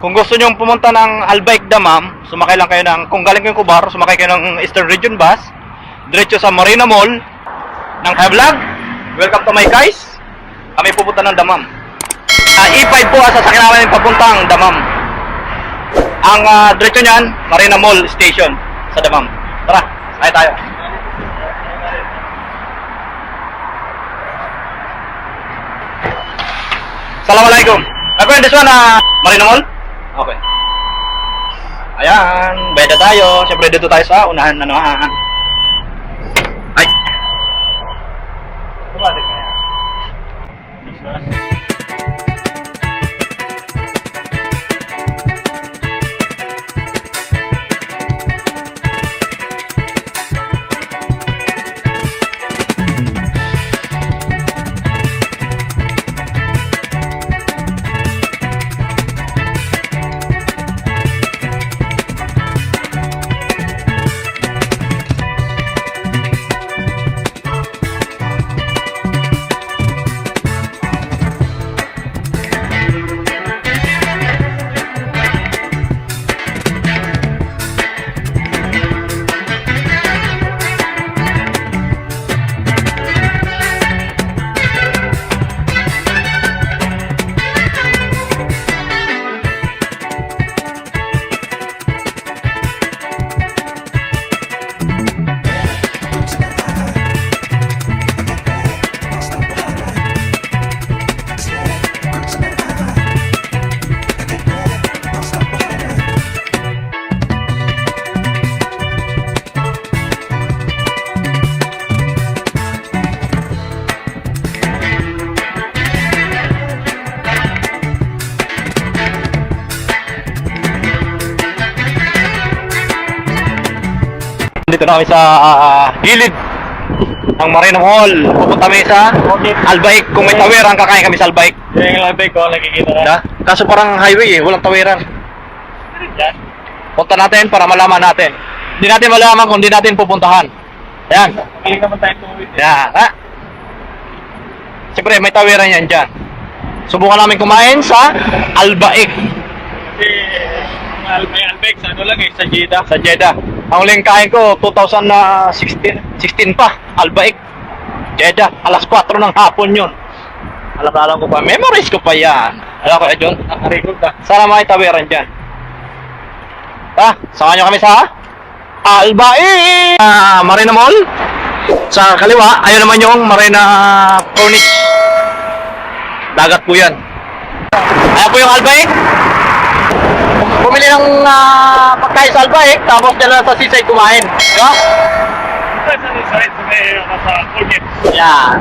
Kung gusto nyo pumunta ng Albaik Damam, sumakay lang kayo ng, kung galing kayong Kubar, sumakay kayo ng Eastern Region Bus, diretso sa Marina Mall, ng Vlog. Welcome to my guys. Kami pupunta ng Damam. Ah, E5 po ang sasakyan namin papuntang Damam. Ang ah, diretso niyan, Marina Mall Station sa Damam. Tara, sakay tayo. Assalamualaikum. Ako yung this one, ah, Marina Mall? Okay. Ayan, na tayo. Siyempre dito tayo sa unahan na naman. Kami sa ah, gilid ng Marina Mall. Pupunta kami sa Albaik. Kung may tawiran, kakain kami sa Albaik. Yung labay ko, nakikita na. Kaso parang highway eh, walang tawiran. Punta natin para malaman natin. Hindi natin malaman kung hindi natin pupuntahan. Ayan. Piling naman tayo tumawid. Yan. Ha? Siyempre, may tawiran yan dyan. Subukan namin kumain sa Albaik Kasi, yung Albay, Albay, sa ano lang eh, sa Jeddah. sa Jeddah. Ang huling kain ko, 2016 16 pa, Albaik. Jeddah, alas 4 ng hapon yun. Alam na alam ko pa, memories ko pa yan. Alam ko, John, Nakarecord na. sana may tawiran dyan. Ha? Samahan nyo kami sa Albaik! Ah, Marina Mall. Sa kaliwa, ayun naman yung Marina Corniche. Dagat po yan. Ayan po yung Albaik. Bumili ng ah, pagkain sa Albaik, tapos dala sa seaside kumain. Di ba? Sa sa side, sa may, sa Cornet. Yan.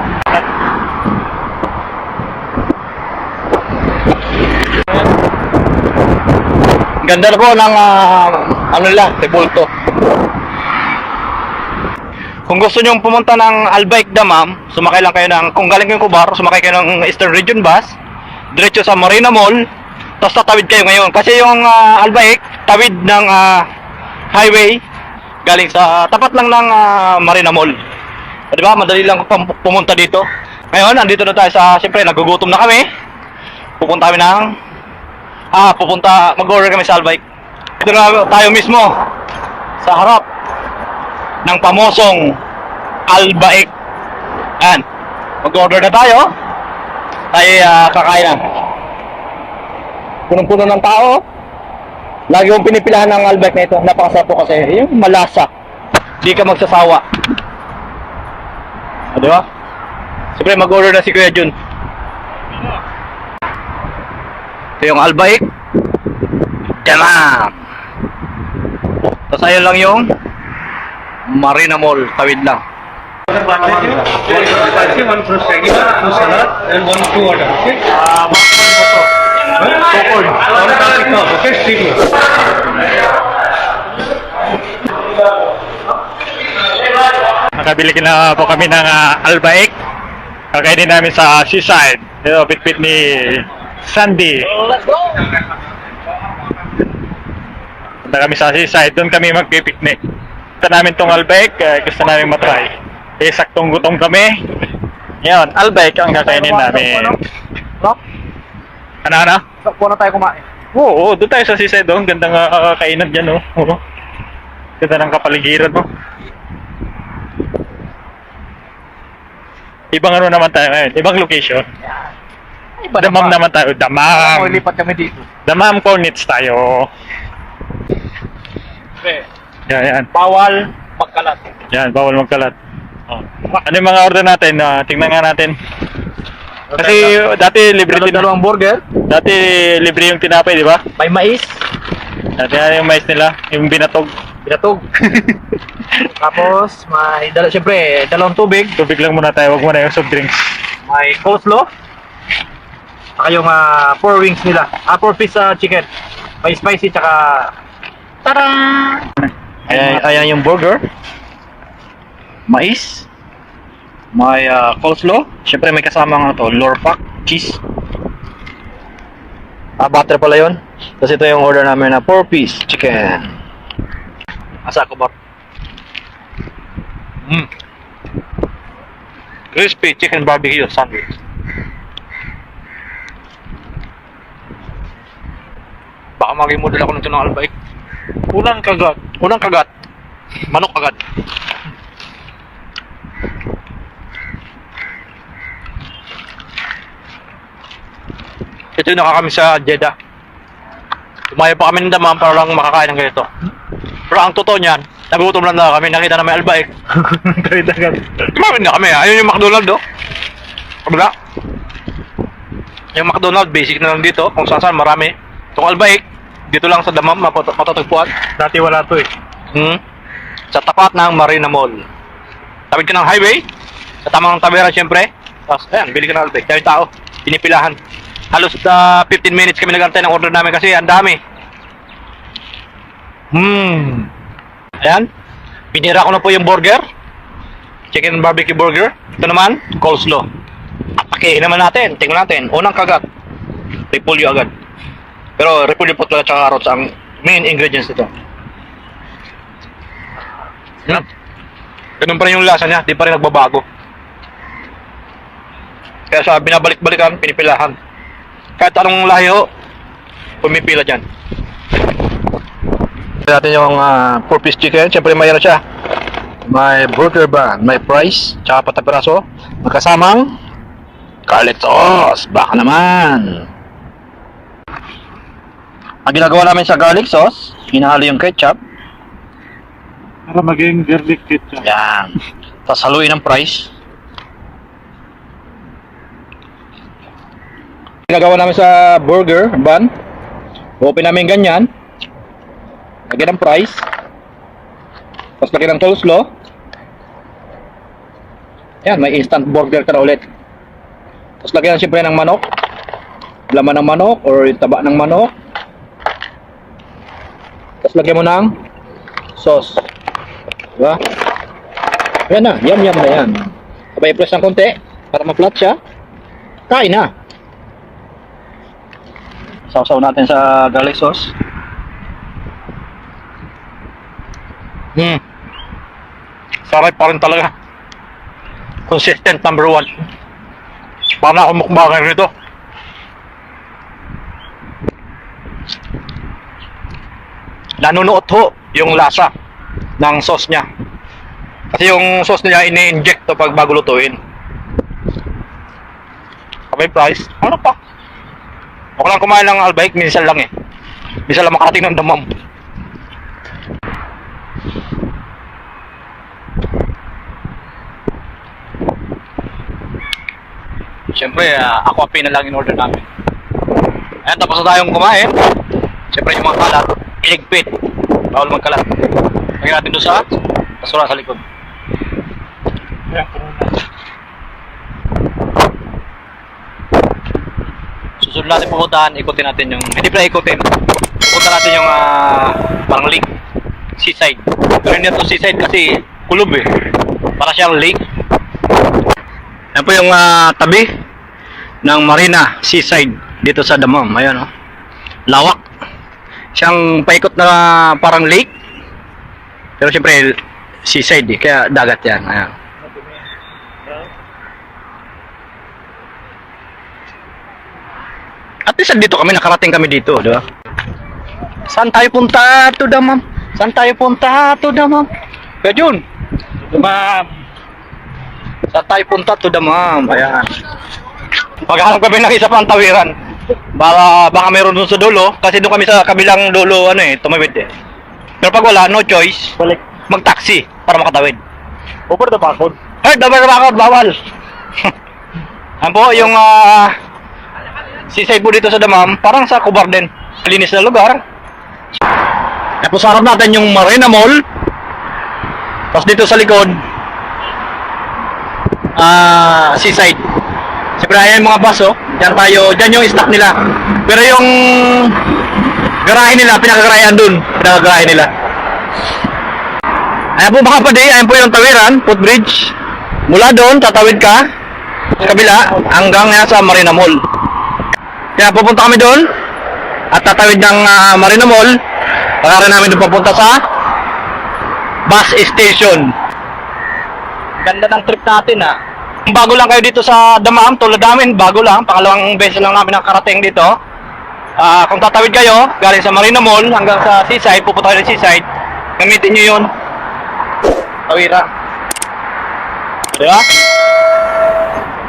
Ganda po ng ah, ano nila, Tebulto. Kung gusto nyo pumunta ng Albaik Damam, sumakay lang kayo ng, kung galing kayong Kubar, sumakay kayo ng Eastern Region Bus, diretso sa Marina Mall, tapos tatawid kayo ngayon. Kasi yung ah, Albaik, tawid ng ah, highway, galing sa, tapat lang ng ah, Marina Mall. O, di ba? Madali lang pum- pumunta dito. Ngayon, andito na tayo sa, siyempre, nagugutom na kami. Pupunta kami ng, ah, pupunta, mag-order kami sa Albaik. Ito na tayo mismo, sa harap ng pamosong Albaik. Yan. Mag-order na tayo. Tayo ah, kakain na. Punong-puno ng tao. Lagi kong pinipilahan ng Albaik na ito. Napakasarap po kasi. Yung malasa. Di ka magsasawa. Ah, di ba? Siyempre, mag-order na si Kuya Jun. Ito yung Albaik. Tamam. Tapos ayun lang yung Marina Mall. Tawid lang. One one and one two order. Okay? Ah, one one photo. Popcorn. One classic cup. Okay, street food. Nakabili na po kami ng ah, Albaik. Kakainin namin sa seaside. Ito, bitbit ni Sandy. Let's! Punta kami sa seaside. Doon kami magpipiknik. Gusto namin tong Albaik. eh, gusto namin matry. Eh, saktong gutom kami. Ngayon, Albaik ang kakainin namin. Rock, Ano, ano? sakpo na tayo kumain. Oo, doon tayo sa seaside, oh. Ganda nga uh, kainan dyan, oh. Oo. Ganda ng kapaligiran, oh. Ibang ano naman tayo ngayon, ibang location. Iba Damam naman tayo, Oh, damam. lipat kami dito. Damam Cornets tayo. Pre, Yan, yan. bawal magkalat. Yan, bawal magkalat. Oh. Ano yung mga order natin? Ah, tingnan nga natin. Kasi dati libre din. dalawang burger, Dati libre yung tinapay, di ba? may mais, Dati yan yung mais nila, yung binatog. binatog. Tapos, may, dala, syempre, dalawang tubig, Tubig lang muna tayo, wag muna yung soft drinks. may coleslaw, saka yung ah, four wings nila. Ah, four piece ah, chicken. May spicy, tsaka... Tada! Ayan, ayan yung burger. Mais. May ah, coleslaw. Syempre may kasama ano to, lorpak, cheese. Ah, butter pala yun. Tapos ito yung order namin na 4 piece chicken. Asa ko ba? Mm. Crispy chicken barbecue sandwich. Baka maging model ako nito ng albay. Unang kagat. Unang kagat. Manok agad. Ito yung nakakami sa Jeddah. Tumayo pa kami ng damam para lang makakain ng ganito. Pero ang totoo niyan, nagutom lang na kami, nakita namin albaik. Kawit agad. Kumain na kami, ah. ayun yung McDonald, oh. Kabila. Yung McDonald, basic na lang dito, kung saan saan marami. Itong albaik, dito lang sa damam, mapat- matatagpuan. Dati wala to eh. Hmm. Sa tapat ng Marina Mall. Tawid ka ng highway, sa tamang tavera syempre. Tapos, ayan, bili ka ng albaik. Dahil tao, pinipilahan. Halos ah, 15 minutes kami nagantay ng order namin kasi ang dami. Hmm. Ayan. Binira ko na po yung burger. Chicken barbecue burger. Ito naman, coleslaw. Atakehin naman natin. Tingnan natin. Unang kagat. Repolyo agad. Pero repolyo po talaga tsaka carrots ang main ingredients nito. Yan. Ganun pa rin yung lasa niya. Di pa rin nagbabago. Kaya sa binabalik-balikan, pinipilahan. Kahit anong lahi ho, pumipila dyan. natin yung uh, four piece chicken. Siyempre may ano siya. May burger bun, may fries, tsaka patapiraso. Magkasamang garlic sauce. Baka naman. Ang ginagawa namin sa garlic sauce, hinahalo yung ketchup. Para maging garlic ketchup. Yan. Tapos haluin ng fries. Ginagawa namin sa burger bun. Open namin ganyan. Lagyan ng fries. Tapos lagyan ng coleslaw. Yan, may instant burger ka na ulit. Tapos lagyan siyempre ng manok. Laman ng manok or yung taba ng manok. Tapos lagyan mo ng sauce. Diba? Yan na, yum yum na yan. Abay, press ng konti para ma-flat siya. Kain na. Sausaw natin sa garlic sauce. Hmm. Sarap pa rin talaga. Consistent number one. Para ako mukbangin nito. Nanunuot ho yung lasa ng sauce niya. Kasi yung sauce niya ini-inject to pag bago lutuin. Kapag price, ano pa? Ako lang kumain ng albaik, minsan lang eh. Minsan lang makarating ng damam. Siyempre, uh, aqua na lang in order namin. Ayan, tapos na tayong kumain. Siyempre, yung mga kalat, iligpit. Bawal magkalat. Lagyan natin doon sa basura sa likod. Susunod natin pupuntahan, ikutin natin yung, hindi pala ikutin. Pupunta natin yung ah, parang lake, seaside. Pero hindi ito seaside kasi kulob eh. Para siyang lake. Yan po yung ah, tabi ng Marina Seaside dito sa Damam. Ayan oh. Lawak. Siyang paikot na parang lake. Pero siyempre seaside eh, kaya dagat yan. Ayan. Least dito kami, nakarating kami dito, di ba? Saan tayo punta to the ma'am? Saan tayo punta to the ma'am? Kaya Jun. Ma'am. Saan tayo punta to the ma'am? Ayan. Paghanap kami ng isa pang tawiran. Baka, baka meron dun sa dulo. Kasi doon kami sa kabilang dulo, ano eh, tumawid eh. Pero pag wala, no choice. Balik. Mag-taxi para makatawid. Over the bakod. Ay, dabar bakod, bawal. Ano po, yung ah, seaside po dito sa Damam, parang sa Kubar din. Linis na lugar. Tapos harap natin yung Marina Mall. Tapos dito sa likod, ah, seaside. Siyempre, ayan mga bus, oh. Diyan tayo, diyan yung stock nila. Pero yung garahe nila, pinakagarahean dun. Pinakagarahe nila. Ayan po mga padi, ayan po yung tawiran, footbridge. Mula doon, tatawid ka sa kabila hanggang sa Marina Mall. Kaya pupunta kami doon at tatawid ng ah, Marina Mall. Pagkara namin doon papunta sa bus station. Ganda ng trip natin ah. Bago lang kayo dito sa Damam, tulad namin, bago lang. Pangalawang beses lang namin nakarating dito. Ah, kung tatawid kayo, galing sa Marina Mall hanggang sa seaside, pupunta kayo ng seaside, gamitin nyo yun. Tawira. Di ba?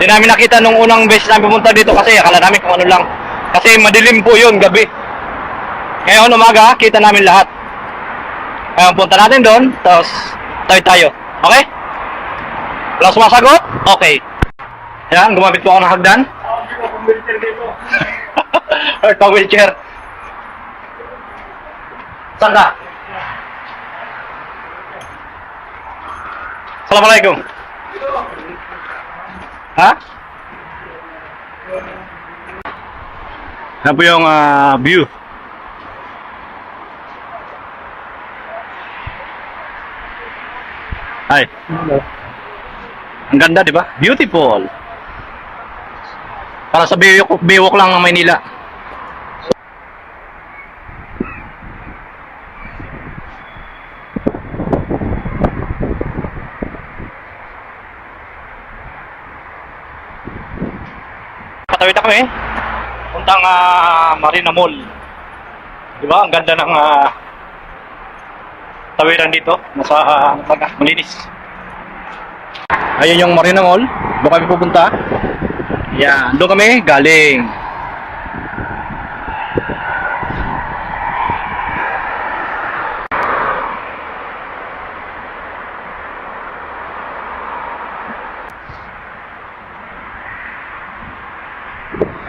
Di namin nakita nung unang beses namin pumunta dito kasi akala namin kung ano lang. Kasi madilim po yun, gabi. Ngayon umaga, kita namin lahat. Ngayon punta natin doon, tapos tayo tayo. Okay? Walang sumasagot? Okay. Yan, gumamit po ako ng hagdan. Or pa wheelchair. Saan ka? Assalamualaikum. Ha? Yan po yung ah, view. Ay. Ang ganda, di ba? Beautiful. Para sa Baywalk, Baywalk lang ng Maynila. Patawid ako eh. Puntang ah, Marina Mall. Di ba? Ang ganda ng ah, tawiran dito. Nasa uh, malinis. Ayun yung Marina Mall. Doon kami pupunta. Yan. Doon kami galing.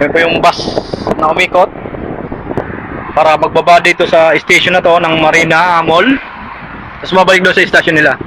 Ito po yung bus na umikot para magbaba dito sa station na to ng Marina Mall. Tapos mabalik doon sa station nila.